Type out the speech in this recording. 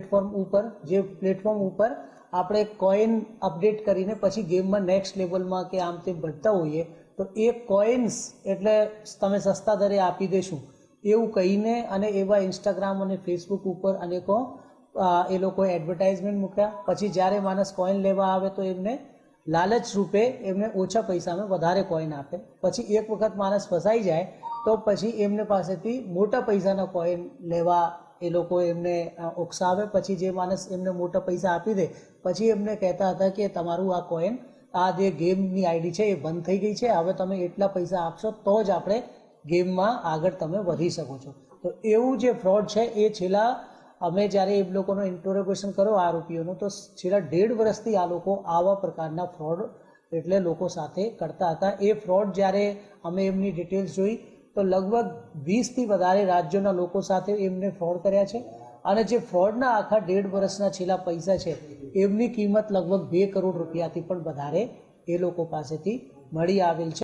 Platform ઉપર, જે platform ઉપર આપણે કોઈન અપડેટ કરીને પછી ગેમમાં નેક્સ્ટ લેવલમાં કે આમ તેમ ભરતા હોઈએ, તો એ કોઈન્સ એટલે તમે સસ્તા દરે આપી દેશું. એવું કહીને અને એવા ઇન્સ્ટાગ્રામ અને ફેસબુક ઉપર અનેકો એ લોકોએ એડવર્ટાઇઝમેન્ટ મૂક્યા. પછી જ્યારે માણસ કોઈન લેવા આવે તો એમને લાલચ રૂપે એમને ઓછા પૈસામાં વધારે કોઈન આપે. પછી એક વખત માણસ ફસાઈ જાય તો પછી એમને પાસેથી મોટા પૈસાના કોઈન લેવા એ લોકો એમને ઉકસાવે, પછી જે માણસ એમને મોટા પૈસા આપી દે, પછી એમને કહેતા હતા કે તમારું આ કોઈન આ જે ગેમની આઈડી છે એ બંધ થઈ ગઈ છે, હવે તમે એટલા પૈસા આપશો તો જ આપણે ગેમમાં આગળ તમે વધી શકો છો. તો એવું જે ફ્રોડ છે એ છેલ્લા, અમે જ્યારે એ લોકોનો ઇન્ટરોગેશન કર્યો આરોપીઓનું, તો છેલ્લા દેઢ વર્ષથી આ લોકો આવા પ્રકારના ફ્રોડ એટલે લોકો સાથે કરતા હતા. એ ફ્રોડ જ્યારે અમે એમની ડિટેલ્સ જોઈ તો લગભગ વીસથી વધારે રાજ્યોના લોકો સાથે એમને ફ્રોડ કર્યા છે. અને જે ફ્રોડના આખા દેઢ વર્ષના છેલ્લા પૈસા છે, એમની કિંમત લગભગ બે કરોડ રૂપિયાથી પણ વધારે એ લોકો પાસેથી મળી આવેલ છે.